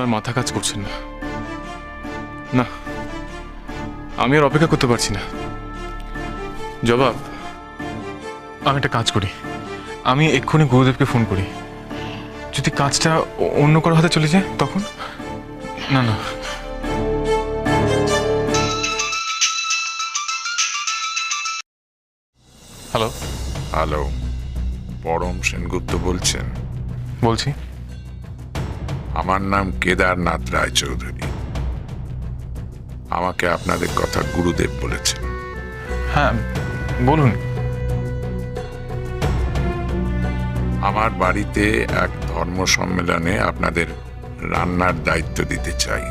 আমার আর মাথা কাজ করছেন না। না আমি আর অপেক্ষা করতে পারছি না। জবাব আমি একটা কাজ করি। আমি এক্ষুনি গুরুদেবকে ফোন করি। যদি কাজটা অন্য কারও হাতে চলে যায় তখন? না না। হ্যালো হ্যালো পরম সেনগুপ্ত বলছেন। বলছি। আমার নাম কেদারনাথ রায়চৌধুরী। আমাকে আপনাদের কথা গুরুদেব বলেছেন। হ্যাঁ বলুন। আমার বাড়িতে এক ধর্ম সম্মেলনে আপনাদের রান্নার দায়িত্ব দিতে চাই।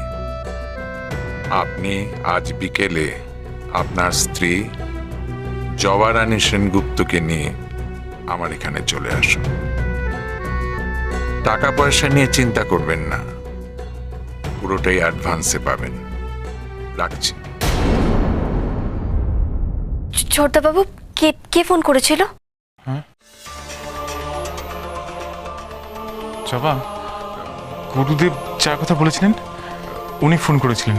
আপনি আজ বিকেলে আপনার স্ত্রী জবারানী সেনগুপ্তকে নিয়ে আমার এখানে চলে আসুন। টাকা পয়সা নিয়ে চিন্তা করবেন না। পুরোটাই অ্যাডভান্সে পাবেন। রাখছি। ছোটদাবাবু কে কে ফোন করেছিল? জবা গুরুদেব যার কথা বলেছিলেন উনি ফোন করেছিলেন।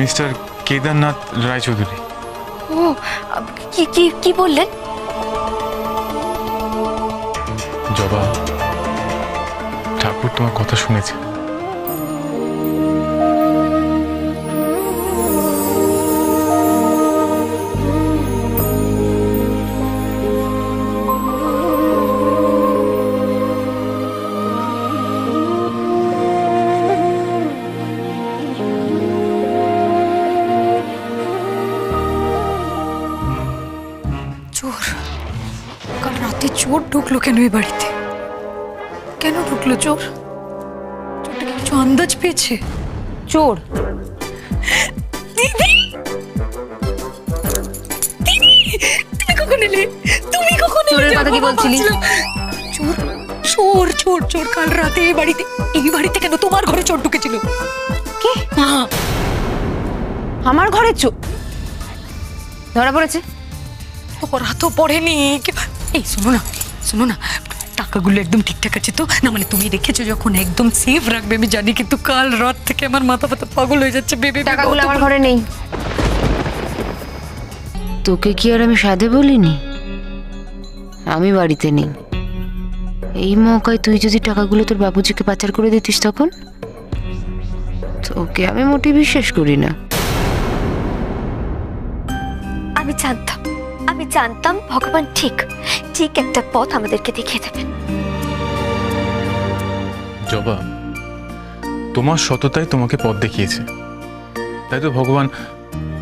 মিস্টার কেদারনাথ রায়চৌধুরী। ও কি কি কি বললেন? জবা ঠাকুর তোমার কথা শুনেছে। চোর। কাল রাতে চোর ঢুকলো কেন এই বাড়িতে? কেন ঢুকলো চোর? চোরটা কিছু আন্দাজ পেয়েছে? চোর। দিদি! দিদি! তুমি কখন এলে? তুমি কখন চোরের কথা কি বলছিলি? চোর চোর চোর চোর কাল রাতে এই বাড়িতে এই বাড়িতে কেন তোমার ঘরে চোর ঢুকেছিল? কে? আমার ঘরে চোর ধরা পড়েছে। তো পড়েনি। এই শোনো না শোনো না। টাকাগুলো একদম ঠিকঠাক আছে তো? না মানে তুমি রেখেছো যখন একদম সেফ রাখবে আমি জানি কিন্তু কাল রাত থেকে আমার মাথা ফাতা পাগল হয়ে যাচ্ছে বেবি টাকাগুলো আমার ঘরে নেই। তোকে কি আর আমি সাধে বলিনি? আমি বাড়িতে নেই। এই মৌকায় তুই যদি টাকাগুলো তোর বাবুজিকে পাচার করে দিতিস তখন? তোকে আমি মোটেই বিশ্বাস করি না। আমি জানতাম আমি জানতাম ভগবান ঠিক। ঠিক একটা পথ আমাদেরকে দেখিয়ে দেবেন। জবা, তোমার সততাই তোমাকে পথ দেখিয়েছে। তাই তো ভগবান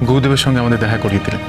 গুরুদেবের সঙ্গে আমাদের দেখা করিয়ে দিলেন।